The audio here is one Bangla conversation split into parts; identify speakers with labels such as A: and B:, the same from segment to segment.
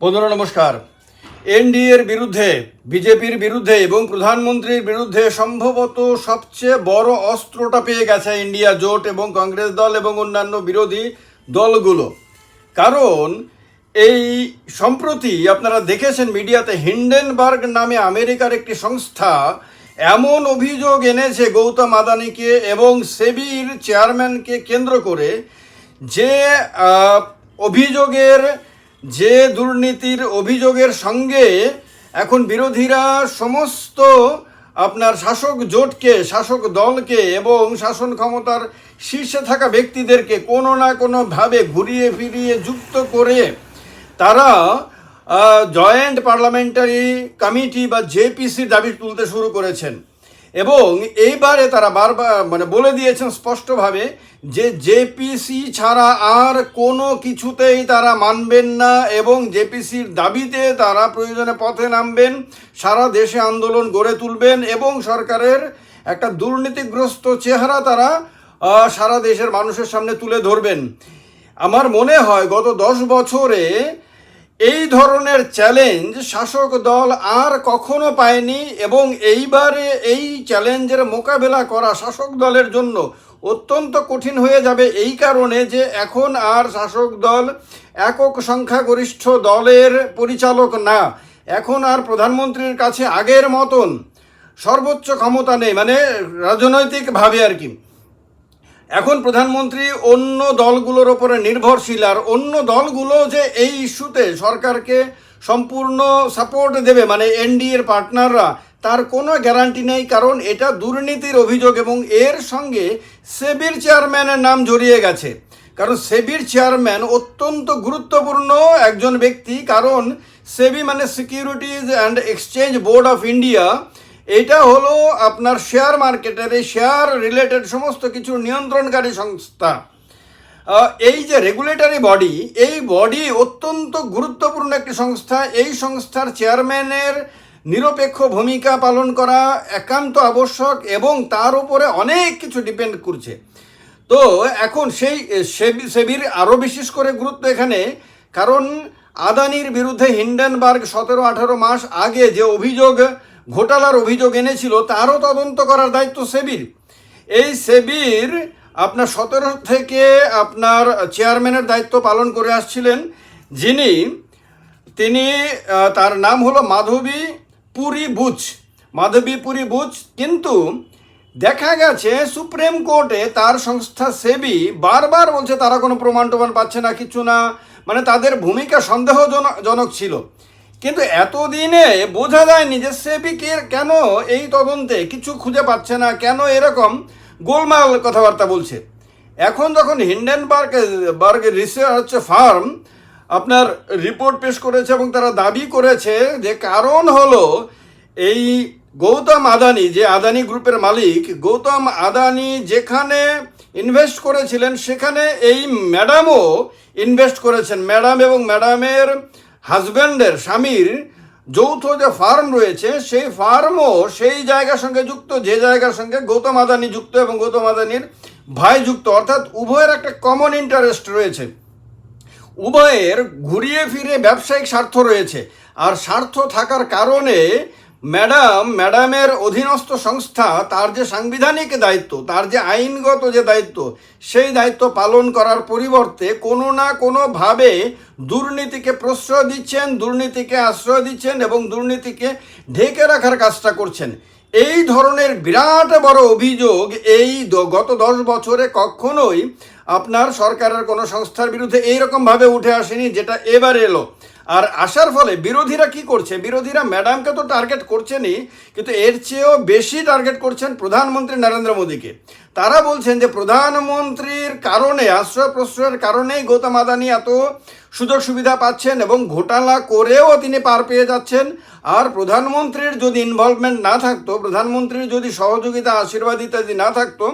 A: বন্ধুরা, নমস্কার। এনডিএর বিরুদ্ধে, বিজেপির বিরুদ্ধে এবং প্রধানমন্ত্রীর বিরুদ্ধে সম্ভবত সবচেয়ে বড় অস্ত্রটা পেয়ে গেছে ইন্ডিয়া জোট এবং কংগ্রেস দল এবং অন্যান্য বিরোধী দলগুলো। কারণ এই সম্প্রতি আপনারা দেখেছেন মিডিয়াতে হিন্ডেনবার্গ নামে আমেরিকার একটি সংস্থা এমন অভিযোগ এনেছে গৌতম আদানিকে এবং সেবির চেয়ারম্যানকে কেন্দ্র করে যে অভিযোগের যে দুর্নীতির অভিযোগের সঙ্গে এখন বিরোধীরা সমস্ত আপনার শাসক জোটকে, শাসক দলকে এবং শাসন ক্ষমতার শীর্ষে থাকা ব্যক্তিদেরকে কোনো না কোনোভাবে ঘুরিয়ে ফিরিয়ে যুক্ত করে তারা জয়েন্ট পার্লামেন্টারি কমিটি বা জেপিসি দাবি তুলতে শুরু করেছেন। এবং এইবারে তারা বারবার মানে বলে দিয়েছেন স্পষ্টভাবে যে জেপিসি ছাড়া আর কোনো কিছুতেই তারা মানবেন না এবং জেপিসির দাবিতে তারা প্রয়োজনে পথে নামবেন, সারা দেশে আন্দোলন গড়ে তুলবেন এবং সরকারের একটা দুর্নীতিগ্রস্ত চেহারা তারা সারা দেশের মানুষের সামনে তুলে ধরবেন। আমার মনে হয় গত দশ বছরে এই ধরনের চ্যালেঞ্জ শাসক দল আর কখনো পায়নি এবং এইবারে এই চ্যালেঞ্জের মোকাবেলা করা শাসক দলের জন্য অত্যন্ত কঠিন হয়ে যাবে এই কারণে যে এখন আর শাসক দল একক সংখ্যাগরিষ্ঠ দলের পরিচালক না। এখন আর প্রধানমন্ত্রীর কাছে আগের মতন সর্বোচ্চ ক্ষমতা নেই। মানে রাজনৈতিকভাবে আর কি। এখন প্রধানমন্ত্রী অন্য দলগুলোর ওপরে নির্ভরশীল, আর অন্য দলগুলো যে এই ইস্যুতে সরকারকে সম্পূর্ণ সাপোর্ট দেবে মানে এনডিএর পার্টনাররা, তার কোনো গ্যারান্টি নেই, কারণ এটা দুর্নীতির অভিযোগ এবং এর সঙ্গে সেবির চেয়ারম্যানের নাম জড়িয়ে গেছে। কারণ সেবির চেয়ারম্যান অত্যন্ত গুরুত্বপূর্ণ একজন ব্যক্তি, কারণ সেবি মানে securities and exchange board of India এটা হলো আপনার শেয়ার মার্কেটের এই শেয়ার রিলেটেড সমস্ত কিছু নিয়ন্ত্রণকারী সংস্থা। এই যে রেগুলেটরি বডি এই বডি অত্যন্ত গুরুত্বপূর্ণ একটি সংস্থা। এই সংস্থার চেয়ারম্যানের নিরপেক্ষ ভূমিকা পালন করা একান্ত আবশ্যক এবং তার উপরে অনেক কিছু ডিপেন্ড করছে। তো এখন সেই সেবি- সেবির আরও বিশেষ করে গুরুত্ব এখানে, কারণ আদানির বিরুদ্ধে হিন্ডেনবার্গ সতেরো আঠারো মাস আগে যে অভিযোগ ঘোটালার অভিযোগ এনেছিল, তারও তদন্ত করার দায়িত্ব সেবির। এই সেবির আপনার সতেরো থেকে আপনার চেয়ারম্যানের দায়িত্ব পালন করে আসছিলেন। যিনি, তিনি তার নাম হলো মাধবী পুরী বুচ। মাধবী পুরী বুচ কিন্তু দেখা গেছে সুপ্রিম কোর্টে তার সংস্থা সেবি বারবার বলছে, তারা কোনো প্রমাণ টমাণ পাচ্ছে না, কিছু না। মানে তাদের ভূমিকা সন্দেহজনক জনক ছিল। কিন্তু এতদিনে বোঝা যায়নি যে সেবি কেন এই তদন্তে কিছু খুঁজে পাচ্ছে না, কেন এরকম গোলমাল কথাবার্তা বলছে। এখন যখন হিন্ডেনবার্গ, বার্গ রিসার্চ ফার্ম, আপনার রিপোর্ট পেশ করেছে এবং তারা দাবি করেছে যে কারণ হলো এই গৌতম আদানি, যে আদানি গ্রুপের মালিক, গৌতম আদানি যেখানে ইনভেস্ট করেছিলেন, সেখানে এই ম্যাডামও ইনভেস্ট করেছেন। ম্যাডাম এবং ম্যাডামের হাজব্যান্ডের স্বামীর যৌথ যে ফার্ম রয়েছে, সেই ফার্মও সেই জায়গার সঙ্গে যুক্ত, যে জায়গার সঙ্গে গৌতম আদানি যুক্ত এবং গৌতম আদানির ভাই যুক্ত। অর্থাৎ উভয়ের একটা কমন ইন্টারেস্ট রয়েছে। উভয়ের ঘুরিয়ে ফিরে ব্যবসায়িক স্বার্থ রয়েছে। আর স্বার্থ থাকার কারণে ম্যাডাম, ম্যাডামের অধীনস্থ সংস্থা, তার যে সাংবিধানিক দায়িত্ব, তার যে আইনগত যে দায়িত্ব, সেই দায়িত্ব পালন করার পরিবর্তে কোনো না কোনোভাবে দুর্নীতিকে প্রশ্রয় দিচ্ছেন, দুর্নীতিকে আশ্রয় দিচ্ছেন এবং দুর্নীতিকে ঢেকে রাখার কাজটা করছেন। এই ধরনের বিরাট বড় অভিযোগ এই গত দশ বছরে কখনোই আপনার সরকারের কোনো সংস্থার বিরুদ্ধে এইরকমভাবে উঠে আসেনি যেটা এবার এলো। আর আসার ফলে বিরোধীরা কি করছে? বিরোধীরা ম্যাডামকে তো টার্গেট করছেনই, কিন্তু এর চেয়েও বেশি টার্গেট করছেন প্রধানমন্ত্রী নরেন্দ্র মোদীকে। তারা বলছেন যে প্রধানমন্ত্রীর কারণে, আশ্রয় প্রশ্রয়ের কারণেই গৌতম আদানি এত সুযোগ সুবিধা পাচ্ছেন এবং ঘোটালা করেও তিনি পার পেয়ে যাচ্ছেন। আর প্রধানমন্ত্রীর যদি ইনভলভমেন্ট না থাকতো, প্রধানমন্ত্রীর যদি সহযোগিতা, আশীর্বাদ ইত্যাদি না থাকতো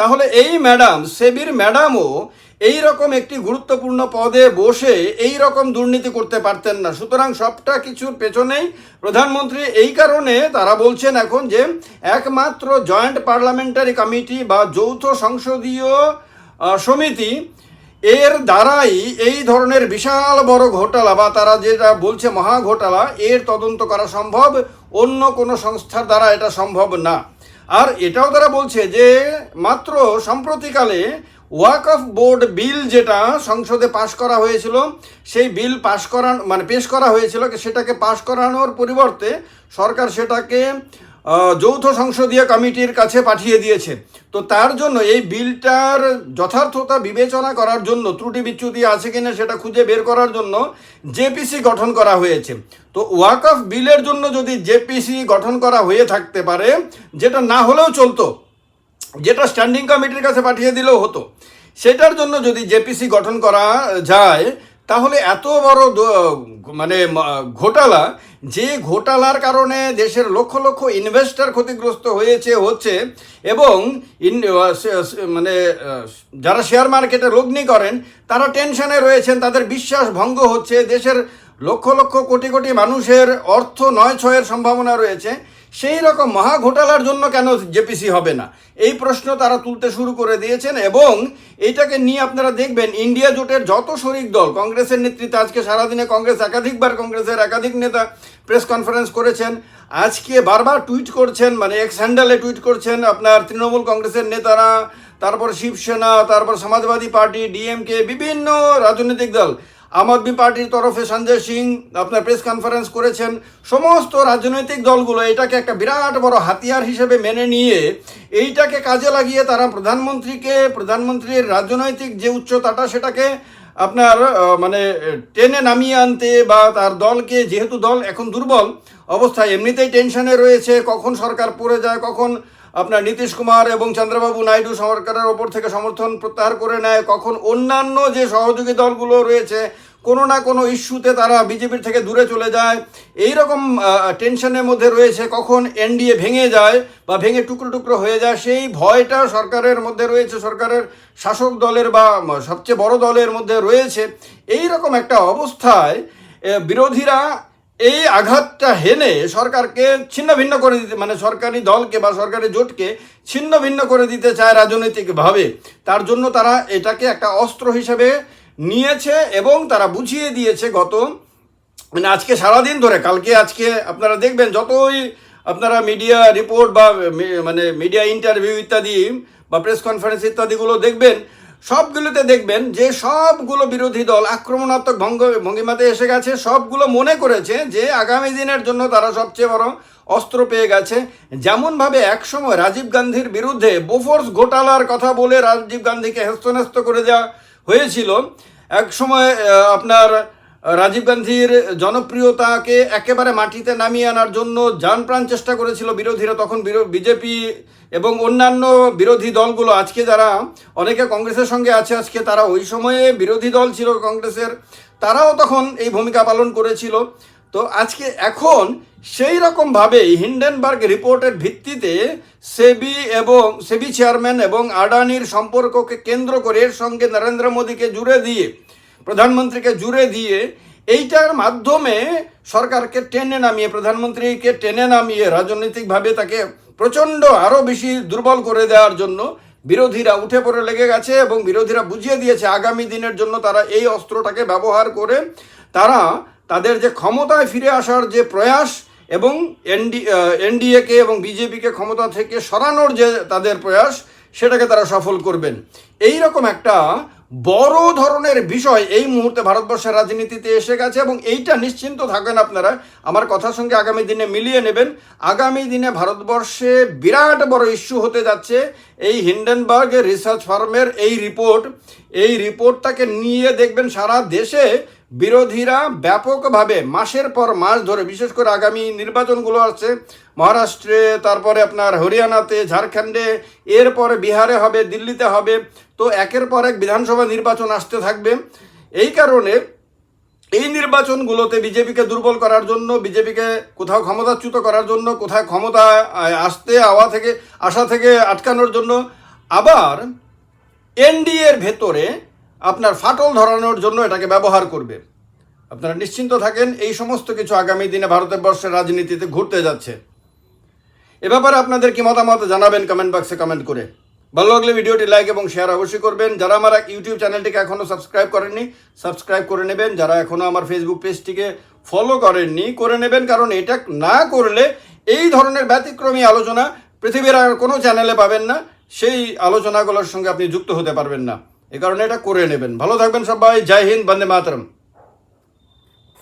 A: তাহলে এই ম্যাডাম, সেবির ম্যাডামও এই রকম একটি গুরুত্বপূর্ণ পদে বসে এই রকম দুর্নীতি করতে পারতেন না। সুতরাং সবটা কিছুর পেছনেই প্রধানমন্ত্রী এই কারণে তারা বলছেন এখন যে একমাত্র জয়েন্ট পার্লামেন্টারি কমিটি বা যৌথ সংসদীয় সমিতি, এর দ্বারাই এই ধরনের বিশাল বড় ঘোটালা বা তারা যেটা বলছে মহা ঘোটালা এর তদন্ত করা সম্ভব। অন্য কোনো সংস্থার দ্বারা এটা সম্ভব না। আর এটাও তারা বলছে যে মাত্র সম্প্রতিকালে ওয়াক অফ বোর্ড বিল যেটা সংসদে পাশ করা হয়েছিল, সেই বিল পাশ করান মানে পেশ করা হয়েছিল, সেটাকে পাশ করানোর পরিবর্তে সরকার সেটাকে যৌথ সংসদীয় কমিটির কাছে পাঠিয়ে দিয়েছে। তো তার জন্য এই বিলটার যথার্থতা বিবেচনা করার জন্য ত্রুটি বিচ্যুতি আছে কিনা সেটা খুঁজে বের করার জন্য জেপিসি গঠন করা হয়েছে। তো ওয়াক অফ বিলের জন্য যদি জেপিসি গঠন করা হয়ে থাকতে পারে, যেটা না হলেও চলতো, যেটা স্ট্যান্ডিং কমিটির কাছে পাঠিয়ে দিলেও হতো, সেটার জন্য যদি জেপিসি গঠন করা যায় তাহলে এত বড় মানে ঘোটালা, যে ঘোটালার কারণে দেশের লক্ষ লক্ষ ইনভেস্টর ক্ষতিগ্রস্ত হয়েছে, হচ্ছে, এবং মানে যারা শেয়ার মার্কেটে লগ্নি করেন, তারা টেনশনে রয়েছেন, তাদের বিশ্বাস ভঙ্গ হচ্ছে, দেশের লক্ষ লক্ষ কোটি কোটি মানুষের অর্থ নয় ছয়ের সম্ভাবনা রয়েছে। সেই রকম মহা ঘোটালার জন্য কেন জেপিসি হবে না? এই প্রশ্ন তারা তুলতে শুরু করে দিয়েছেন এবং এইটাকে নিয়ে আপনারা দেখবেন ইন্ডিয়া জোটের যত শরিক দল, কংগ্রেসের নেতৃত্বে আজকে সারাদিনে কংগ্রেস একাধিকবার কংগ্রেসের একাধিক নেতা প্রেস কনফারেন্স করেছেন। আজকে বারবার টুইট করছেন মানে এক্স হ্যান্ডেলে টুইট করছেন আপনার তৃণমূল কংগ্রেসের নেতারা, তারপর শিবসেনা, তারপর সমাজবাদী পার্টি, ডিএমকে, বিভিন্ন রাজনৈতিক দল। আদমি পার্টির তরফে সঞ্জয় সিং আপনার প্রেস কনফারেন্স করেছেন। সমস্ত রাজনৈতিক দলগুলো এটাকে একটা বিরাট বড় হাতিয়ার হিসেবে মেনে নিয়ে এইটাকে কাজে লাগিয়ে তারা প্রধানমন্ত্রীকে, প্রধানমন্ত্রীর রাজনৈতিক যে উচ্চতাটা সেটাকে আপনার মানে টেনে নামিয়ে আনতে বা তার দলকে, যেহেতু দল এখন দুর্বল অবস্থায় এমনিতেই টেনশনে রয়েছে, কখন সরকার পড়ে যায়, কখন আপনার নীতিশ কুমার এবং চন্দ্রবাবু নাইডু সরকারের ওপর থেকে সমর্থন প্রত্যাহার করে নেয়, কখন অন্যান্য যে সহযোগী দলগুলো রয়েছে, কোনো না কোনো ইস্যুতে তারা বিজেপির থেকে দূরে চলে যায়। এই রকম টেনশনের মধ্যে রয়েছে, কখন এনডিএ ভেঙে যায় বা ভেঙে টুকরো টুকরো হয়ে যায়, সেই ভয়টা সরকারের মধ্যে রয়েছে, সরকারের শাসক দলের বা সবচেয়ে বড় দলের মধ্যে রয়েছে। এই রকম একটা অবস্থায় বিরোধীরা এই আঘাতটা হেনে সরকারকে ছিন্ন ভিন্ন করে দিতে মানে সরকারি দলকে বা সরকারি জোটকে ছিন্ন ভিন্ন করে দিতে চায় রাজনৈতিকভাবে। তার জন্য তারা এটাকে একটা অস্ত্র হিসেবে নিয়েছে এবং তারা বুঝিয়ে দিয়েছে গত মানে আজকে সারাদিন ধরে, কালকে আজকে আপনারা দেখবেন যতই আপনারা মিডিয়া রিপোর্ট বা মানে মিডিয়া ইন্টারভিউ ইত্যাদি বা প্রেস কনফারেন্স ইত্যাদিগুলো দেখবেন সবগুলোতে দেখবেন যে সবগুলো বিরোধী দল আক্রমণাত্মক ভঙ্গ ভঙ্গিমাতে এসে গেছে। সবগুলো মনে করেছে যে আগামী দিনের জন্য তারা সবচেয়ে বড় অস্ত্র পেয়ে গেছে। যেমনভাবে একসময় রাজীব গান্ধীর বিরুদ্ধে বোফোর্স ঘোটালার কথা বলে রাজীব গান্ধীকে হেস্তনেস্ত করে দেওয়া হয়েছিল এক সময় আপনার রাজীব গান্ধীর জনপ্রিয়তাকে একেবারে মাটিতে নামিয়ে আনার জন্য প্রাণ চেষ্টা করেছিল বিরোধীরা, তখন বিজেপি এবং অন্যান্য বিরোধী দলগুলো। আজকে যারা অনেকে কংগ্রেসের সঙ্গে আছে, আজকে তারা ওই সময়ে বিরোধী দল ছিল কংগ্রেসের, তারাও তখন এই ভূমিকা পালন করেছিল। তো আজকে এখন সেই রকমভাবে হিন্ডেনবার্গ রিপোর্টের ভিত্তিতে সেবি এবং সেবি চেয়ারম্যান এবং আডানির সম্পর্ককে কেন্দ্র করে এর সঙ্গে নরেন্দ্র মোদীকে জুড়ে দিয়ে প্রধানমন্ত্রীকে জুড়ে দিয়ে এইটার মাধ্যমে সরকারকে টেনে নামিয়ে, প্রধানমন্ত্রীকে টেনে নামিয়ে রাজনৈতিকভাবে তাকে প্রচণ্ড আরও বেশি দুর্বল করে দেওয়ার জন্য বিরোধীরা উঠে পড়ে লেগে গেছে এবং বিরোধীরা বুঝিয়ে দিয়েছে, আগামী দিনের জন্য তারা এই অস্ত্রটাকে ব্যবহার করে তারা তাদের যে ক্ষমতায় ফিরে আসার যে প্রয়াস এবং এনডি এনডিএকে এবং বিজেপিকে ক্ষমতা থেকে সরানোর যে তাদের প্রয়াস, সেটাকে তারা সফল করবেন। এই রকম একটা বড় ধরনের বিষয় এই মুহূর্তে ভারতবর্ষের রাজনীতিতে এসে গেছে এবং এইটা নিশ্চিন্ত থাকেন আপনারা। আমার কথার সঙ্গে আগামী দিনে মিলিয়ে নেবেন। আগামী দিনে ভারতবর্ষে বিরাট বড় ইস্যু হতে যাচ্ছে এই হিন্ডেনবার্গ রিসার্চ ফার্মের এই রিপোর্ট। এই রিপোর্টটাকে নিয়ে দেখবেন সারা দেশে বিরোধীরা ব্যাপকভাবে মাসের পর মাস ধরে, বিশেষ করে আগামী নির্বাচনগুলো আছে মহারাষ্ট্রে, তারপরে আপনার হরিয়ানাতে, ঝাড়খণ্ডে, এরপরে বিহারে হবে, দিল্লিতে হবে। তো একের পর এক বিধানসভা নির্বাচন আসতে থাকবে। এই কারণে এই নির্বাচনগুলোতে বিজেপিকে দুর্বল করার জন্য, বিজেপিকে কোথাও ক্ষমতাচ্যুত করার জন্য, কোথায় ক্ষমতা আসতে, আওয়া থেকে, আসা থেকে আটকানোর জন্য আবার এনডিএর ভেতরে আপনার ফাটল ধরানোর জন্য এটাকে ব্যবহার করবে। আপনারা নিশ্চিন্ত থাকেন, এই সমস্ত কিছু আগামী দিনে ভারতবর্ষের রাজনীতিতে ঘুরতে যাচ্ছে। এ ব্যাপারে আপনাদের কি মতামত জানাবেন কমেন্ট বক্সে কমেন্ট করে। ভালো লাগলে ভিডিওটি লাইক এবং শেয়ার অবশ্যই করবেন। যারা আমার ইউটিউব চ্যানেলটিকে এখনও সাবস্ক্রাইব করেননি, সাবস্ক্রাইব করে নেবেন। যারা এখনও আমার ফেসবুক পেজটিকে ফলো করেননি, করে নেবেন। কারণ এটা না করলে এই ধরনের ব্যতিক্রমী আলোচনা পৃথিবীর আর কোনো চ্যানেলে পাবেন না। সেই আলোচনাগুলোর সঙ্গে আপনি যুক্ত হতে পারবেন না। এ কারণে এটা করে নেবেন। ভালো থাকবেন সবাই। জয় হিন্দ, বন্দে মাতরম।